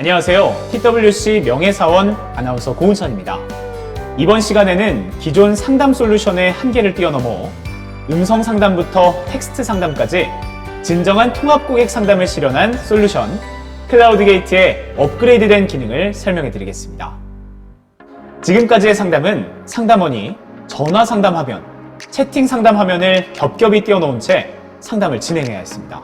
안녕하세요. TWC 명예사원 아나운서 고은찬입니다. 이번 시간에는 기존 상담 솔루션의 한계를 뛰어넘어 음성 상담부터 텍스트 상담까지 진정한 통합 고객 상담을 실현한 솔루션 클라우드 게이트의 업그레이드된 기능을 설명해 드리겠습니다. 지금까지의 상담은 상담원이 전화 상담 화면, 채팅 상담 화면을 겹겹이 띄워놓은 채 상담을 진행해야 했습니다.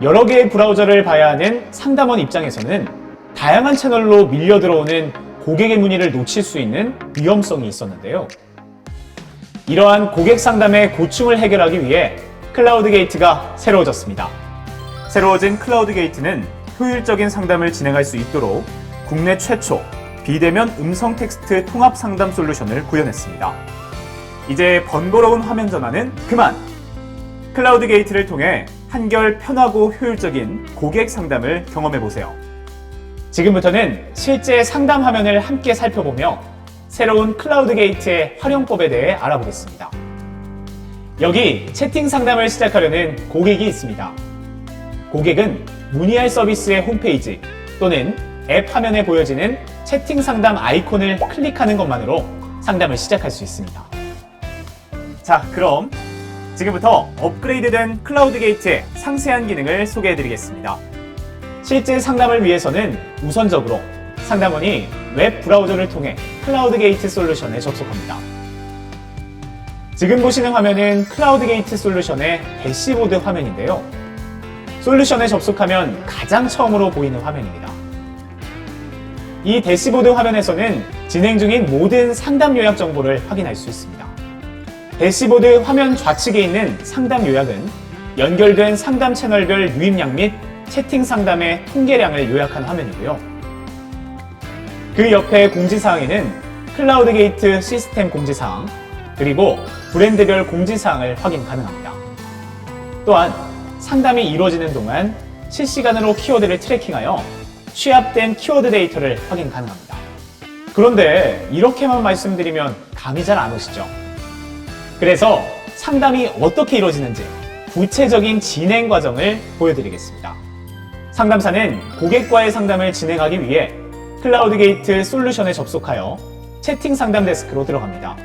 여러 개의 브라우저를 봐야 하는 상담원 입장에서는 다양한 채널로 밀려 들어오는 고객의 문의를 놓칠 수 있는 위험성이 있었는데요. 이러한 고객 상담의 고충을 해결하기 위해 클라우드 게이트가 새로워졌습니다. 새로워진 클라우드 게이트는 효율적인 상담을 진행할 수 있도록 국내 최초 비대면 음성 텍스트 통합 상담 솔루션을 구현했습니다. 이제 번거로운 화면 전화는 그만! 클라우드 게이트를 통해 한결 편하고 효율적인 고객 상담을 경험해 보세요. 지금부터는 실제 상담 화면을 함께 살펴보며 새로운 클라우드 게이트의 활용법에 대해 알아보겠습니다. 여기 채팅 상담을 시작하려는 고객이 있습니다. 고객은 문의할 서비스의 홈페이지 또는 앱 화면에 보여지는 채팅 상담 아이콘을 클릭하는 것만으로 상담을 시작할 수 있습니다. 자, 그럼 지금부터 업그레이드된 클라우드 게이트의 상세한 기능을 소개해 드리겠습니다. 실제 상담을 위해서는 우선적으로 상담원이 웹 브라우저를 통해 클라우드 게이트 솔루션에 접속합니다. 지금 보시는 화면은 클라우드 게이트 솔루션의 대시보드 화면인데요. 솔루션에 접속하면 가장 처음으로 보이는 화면입니다. 이 대시보드 화면에서는 진행 중인 모든 상담 요약 정보를 확인할 수 있습니다. 대시보드 화면 좌측에 있는 상담 요약은 연결된 상담 채널별 유입량 및 채팅 상담의 통계량을 요약한 화면이고요. 그 옆에 공지사항에는 클라우드 게이트 시스템 공지사항, 그리고 브랜드별 공지사항을 확인 가능합니다. 또한 상담이 이루어지는 동안 실시간으로 키워드를 트래킹하여 취합된 키워드 데이터를 확인 가능합니다. 그런데 이렇게만 말씀드리면 감이 잘 안 오시죠? 그래서 상담이 어떻게 이루어지는지 구체적인 진행 과정을 보여드리겠습니다. 상담사는 고객과의 상담을 진행하기 위해 클라우드 게이트 솔루션에 접속하여 채팅 상담 데스크로 들어갑니다.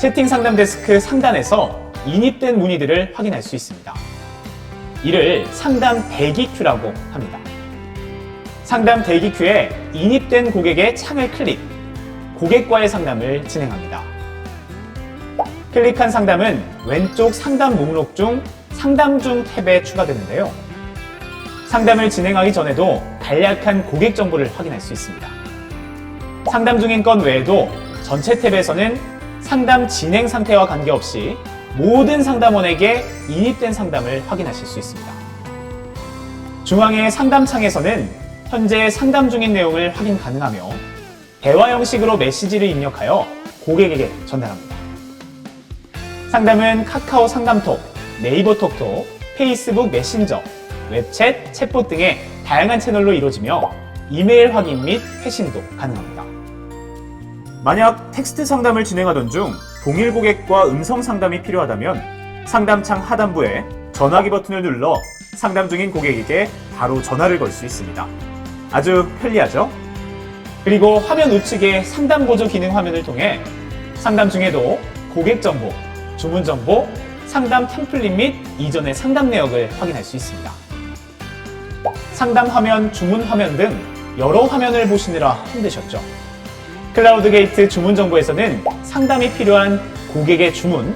채팅 상담 데스크 상단에서 인입된 문의들을 확인할 수 있습니다. 이를 상담 대기 큐라고 합니다. 상담 대기 큐에 인입된 고객의 창을 클릭, 고객과의 상담을 진행합니다. 클릭한 상담은 왼쪽 상담 목록 중 상담 중 탭에 추가되는데요. 상담을 진행하기 전에도 간략한 고객 정보를 확인할 수 있습니다. 상담 중인 건 외에도 전체 탭에서는 상담 진행 상태와 관계없이 모든 상담원에게 인입된 상담을 확인하실 수 있습니다. 중앙의 상담창에서는 현재 상담 중인 내용을 확인 가능하며 대화 형식으로 메시지를 입력하여 고객에게 전달합니다. 상담은 카카오 상담톡, 네이버 톡톡, 페이스북 메신저, 웹챗, 챗봇 등의 다양한 채널로 이루어지며 이메일 확인 및 회신도 가능합니다. 만약 텍스트 상담을 진행하던 중 동일 고객과 음성 상담이 필요하다면 상담창 하단부에 전화기 버튼을 눌러 상담 중인 고객에게 바로 전화를 걸 수 있습니다. 아주 편리하죠? 그리고 화면 우측의 상담 보조 기능 화면을 통해 상담 중에도 고객 정보, 주문 정보, 상담 템플릿 및 이전의 상담 내역을 확인할 수 있습니다. 상담 화면, 주문 화면 등 여러 화면을 보시느라 힘드셨죠? 클라우드 게이트 주문 정보에서는 상담이 필요한 고객의 주문,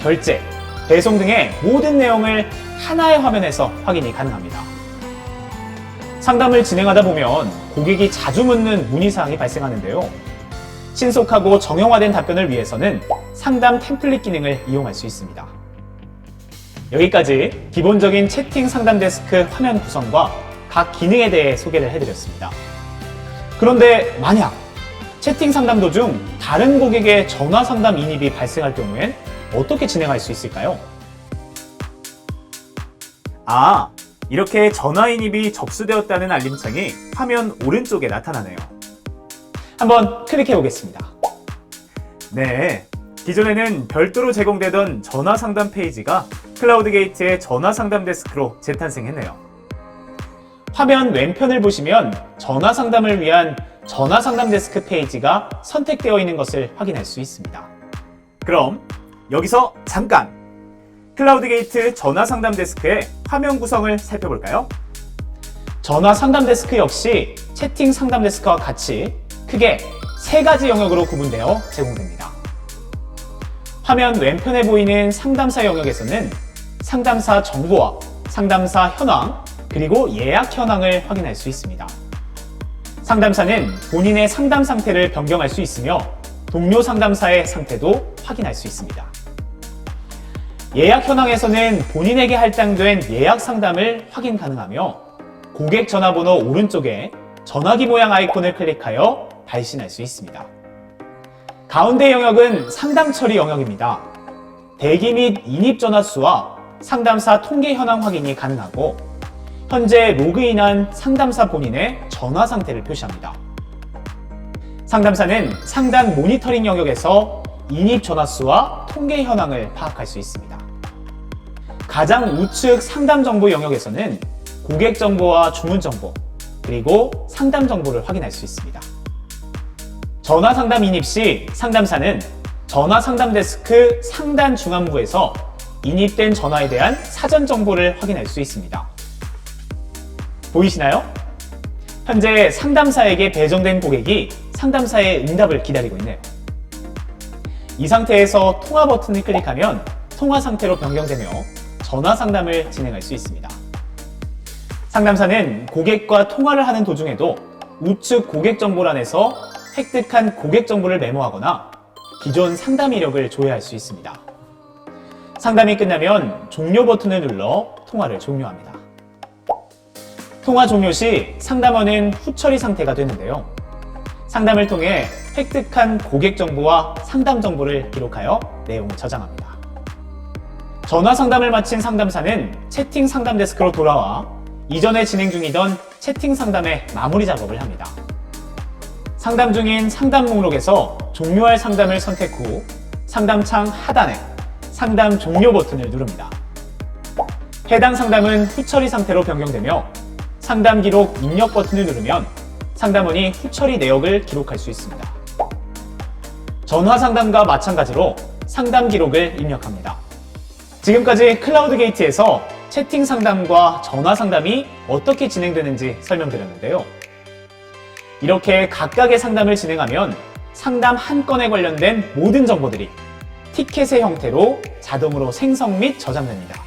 결제, 배송 등의 모든 내용을 하나의 화면에서 확인이 가능합니다. 상담을 진행하다 보면 고객이 자주 묻는 문의사항이 발생하는데요. 신속하고 정형화된 답변을 위해서는 상담 템플릿 기능을 이용할 수 있습니다. 여기까지 기본적인 채팅 상담 데스크 화면 구성과 각 기능에 대해 소개를 해드렸습니다. 그런데 만약 채팅 상담 도중 다른 고객의 전화 상담 인입이 발생할 경우엔 어떻게 진행할 수 있을까요? 아, 이렇게 전화 인입이 접수되었다는 알림창이 화면 오른쪽에 나타나네요. 한번 클릭해 보겠습니다. 네. 기존에는 별도로 제공되던 전화 상담 페이지가 클라우드 게이트의 전화 상담 데스크로 재탄생했네요. 화면 왼편을 보시면 전화 상담을 위한 전화 상담 데스크 페이지가 선택되어 있는 것을 확인할 수 있습니다. 그럼 여기서 잠깐 클라우드 게이트 전화 상담 데스크의 화면 구성을 살펴볼까요? 전화 상담 데스크 역시 채팅 상담 데스크와 같이 크게 세 가지 영역으로 구분되어 제공됩니다. 화면 왼편에 보이는 상담사 영역에서는 상담사 정보와 상담사 현황, 그리고 예약 현황을 확인할 수 있습니다. 상담사는 본인의 상담 상태를 변경할 수 있으며 동료 상담사의 상태도 확인할 수 있습니다. 예약 현황에서는 본인에게 할당된 예약 상담을 확인 가능하며 고객 전화번호 오른쪽에 전화기 모양 아이콘을 클릭하여 발신할 수 있습니다. 가운데 영역은 상담 처리 영역입니다. 대기 및 인입 전화 수와 상담사 통계 현황 확인이 가능하고 현재 로그인한 상담사 본인의 전화 상태를 표시합니다. 상담사는 상담 모니터링 영역에서 인입 전화 수와 통계 현황을 파악할 수 있습니다. 가장 우측 상담 정보 영역에서는 고객 정보와 주문 정보, 그리고 상담 정보를 확인할 수 있습니다. 전화 상담 인입 시 상담사는 전화 상담 데스크 상단 중앙부에서 인입된 전화에 대한 사전 정보를 확인할 수 있습니다. 보이시나요? 현재 상담사에게 배정된 고객이 상담사의 응답을 기다리고 있네요. 이 상태에서 통화 버튼을 클릭하면 통화 상태로 변경되며 전화 상담을 진행할 수 있습니다. 상담사는 고객과 통화를 하는 도중에도 우측 고객 정보란에서 획득한 고객 정보를 메모하거나 기존 상담 이력을 조회할 수 있습니다. 상담이 끝나면 종료 버튼을 눌러 통화를 종료합니다. 통화 종료 시 상담원은 후처리 상태가 되는데요. 상담을 통해 획득한 고객 정보와 상담 정보를 기록하여 내용을 저장합니다. 전화 상담을 마친 상담사는 채팅 상담 데스크로 돌아와 이전에 진행 중이던 채팅 상담의 마무리 작업을 합니다. 상담 중인 상담 목록에서 종료할 상담을 선택 후 상담창 하단에 상담 종료 버튼을 누릅니다. 해당 상담은 후처리 상태로 변경되며 상담 기록 입력 버튼을 누르면 상담원이 후처리 내역을 기록할 수 있습니다. 전화 상담과 마찬가지로 상담 기록을 입력합니다. 지금까지 클라우드 게이트에서 채팅 상담과 전화 상담이 어떻게 진행되는지 설명드렸는데요. 이렇게 각각의 상담을 진행하면 상담 한 건에 관련된 모든 정보들이 티켓의 형태로 자동으로 생성 및 저장됩니다.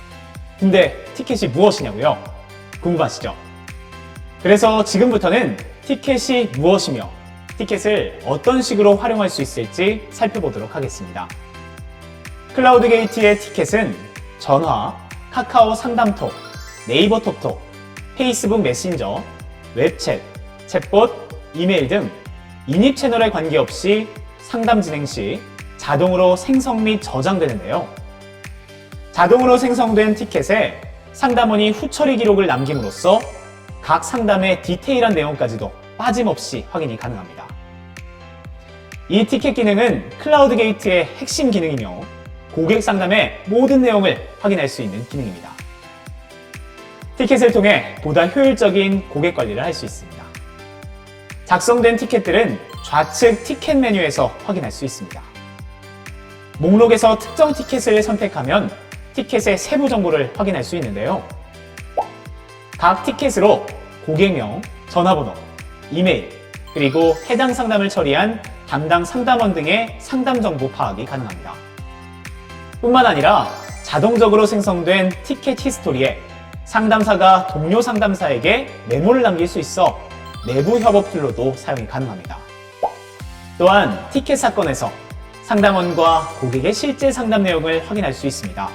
근데 티켓이 무엇이냐고요? 궁금하시죠? 그래서 지금부터는 티켓이 무엇이며 티켓을 어떤 식으로 활용할 수 있을지 살펴보도록 하겠습니다. 클라우드 게이트의 티켓은 전화, 카카오 상담톡, 네이버 톡톡, 페이스북 메신저, 웹챗, 챗봇, 이메일 등 인입 채널에 관계없이 상담 진행 시 자동으로 생성 및 저장되는데요. 자동으로 생성된 티켓에 상담원이 후처리 기록을 남김으로써 각 상담의 디테일한 내용까지도 빠짐없이 확인이 가능합니다. 이 티켓 기능은 클라우드 게이트의 핵심 기능이며 고객 상담의 모든 내용을 확인할 수 있는 기능입니다. 티켓을 통해 보다 효율적인 고객 관리를 할 수 있습니다. 작성된 티켓들은 좌측 티켓 메뉴에서 확인할 수 있습니다. 목록에서 특정 티켓을 선택하면 티켓의 세부 정보를 확인할 수 있는데요. 각 티켓으로 고객명, 전화번호, 이메일, 그리고 해당 상담을 처리한 담당 상담원 등의 상담 정보 파악이 가능합니다. 뿐만 아니라 자동적으로 생성된 티켓 히스토리에 상담사가 동료 상담사에게 메모를 남길 수 있어 내부 협업 툴로도 사용이 가능합니다. 또한 티켓 사건에서 상담원과 고객의 실제 상담 내용을 확인할 수 있습니다.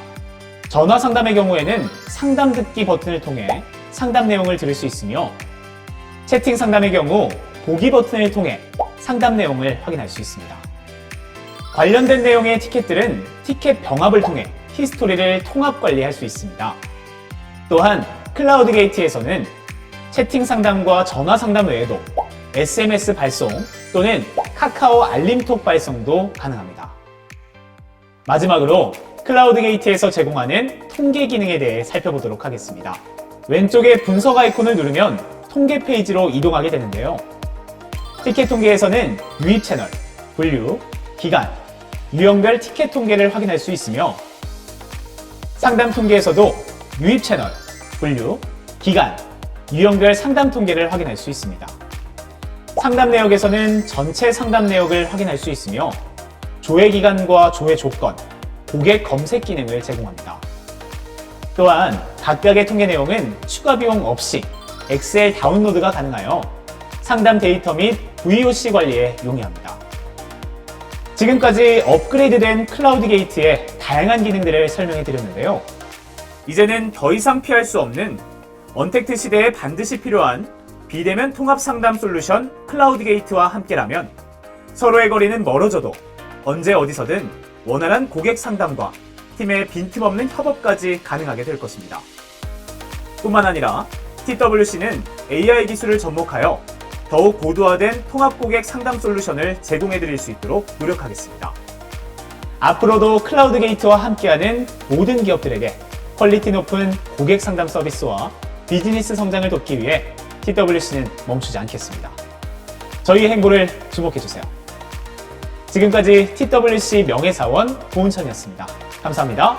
전화 상담의 경우에는 상담 듣기 버튼을 통해 상담 내용을 들을 수 있으며 채팅 상담의 경우 보기 버튼을 통해 상담 내용을 확인할 수 있습니다. 관련된 내용의 티켓들은 티켓 병합을 통해 히스토리를 통합 관리할 수 있습니다. 또한 클라우드 게이트에서는 채팅 상담과 전화 상담 외에도 SMS 발송 또는 카카오 알림톡 발송도 가능합니다. 마지막으로 클라우드 게이트에서 제공하는 통계 기능에 대해 살펴보도록 하겠습니다. 왼쪽에 분석 아이콘을 누르면 통계 페이지로 이동하게 되는데요. 티켓 통계에서는 유입 채널, 분류, 기간, 유형별 티켓 통계를 확인할 수 있으며 상담 통계에서도 유입 채널, 분류, 기간, 유형별 상담 통계를 확인할 수 있습니다. 상담 내역에서는 전체 상담 내역을 확인할 수 있으며 조회 기간과 조회 조건, 고객 검색 기능을 제공합니다. 또한 각각의 통계 내용은 추가 비용 없이 엑셀 다운로드가 가능하여 상담 데이터 및 VOC 관리에 용이합니다. 지금까지 업그레이드된 클라우드 게이트의 다양한 기능들을 설명해 드렸는데요. 이제는 더 이상 피할 수 없는 언택트 시대에 반드시 필요한 비대면 통합 상담 솔루션 클라우드 게이트와 함께라면 서로의 거리는 멀어져도 언제 어디서든 원활한 고객 상담과 팀의 빈틈없는 협업까지 가능하게 될 것입니다. 뿐만 아니라 TWC는 AI 기술을 접목하여 더욱 고도화된 통합 고객 상담 솔루션을 제공해 드릴 수 있도록 노력하겠습니다. 앞으로도 클라우드 게이트와 함께하는 모든 기업들에게 퀄리티 높은 고객 상담 서비스와 비즈니스 성장을 돕기 위해 TWC는 멈추지 않겠습니다. 저희의 행보를 주목해주세요. 지금까지 TWC 명예사원 고은천이었습니다. 감사합니다.